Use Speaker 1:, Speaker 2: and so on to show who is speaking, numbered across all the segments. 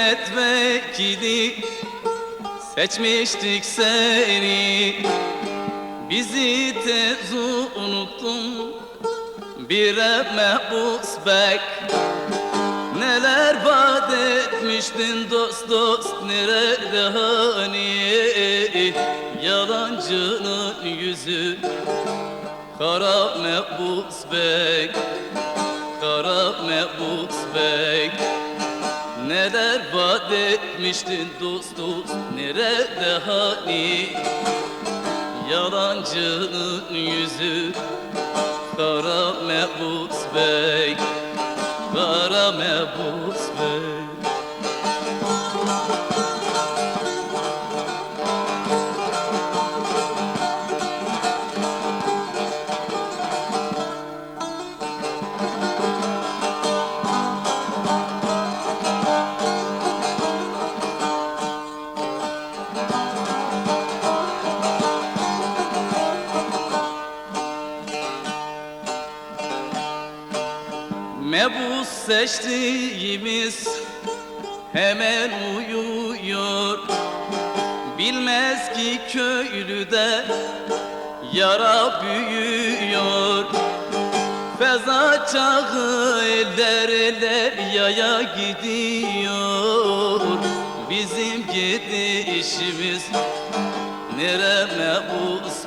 Speaker 1: devlet Seçmiştik seni. Bizi tez unuttun. Bir mehbus bek. Neler vaat etmiştin dost dost Nerede hani? Yalancının yüzü Kara mehbus bek. Kara mehbus vaat etmiştin dost dost Nerede hani? Yalancının yüzü Kara mehbus bey Kara mehbus bey seçtiğimiz hemen uyuyor. Bilmez ki köylüde yara büyüyor. Feza çağı eller eller yaya gidiyor. Bizim gidişimiz nere mebus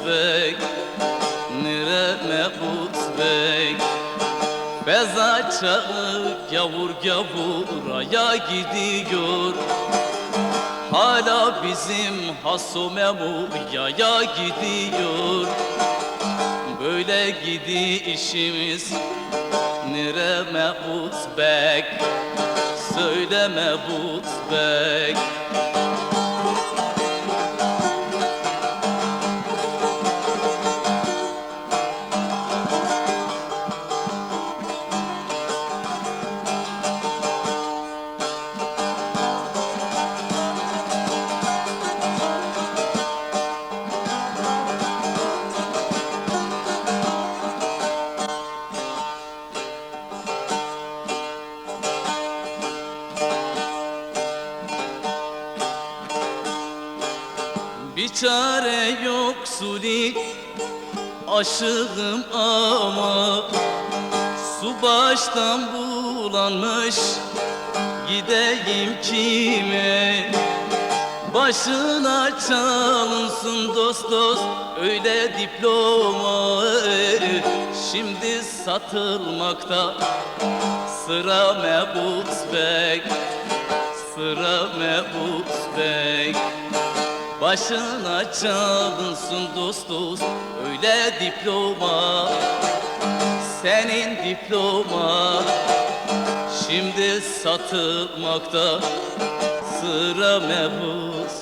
Speaker 1: çağı gavur gavuraya gidiyor. Hala bizim haso memuyaya gidiyor. Böyle gidişimiz nere mebus bek? Söyle mebus bek çare yok suli. Aşığım ama Su baştan bulanmış. Gideyim kime? Başına çalınsın dost dost öyle diploma. Şimdi satılmakta sıra mebus bek Sıra mebus bek Başına çalınsın dost dost öyle diploma. Senin diploma. Şimdi satılmakta sıra mebus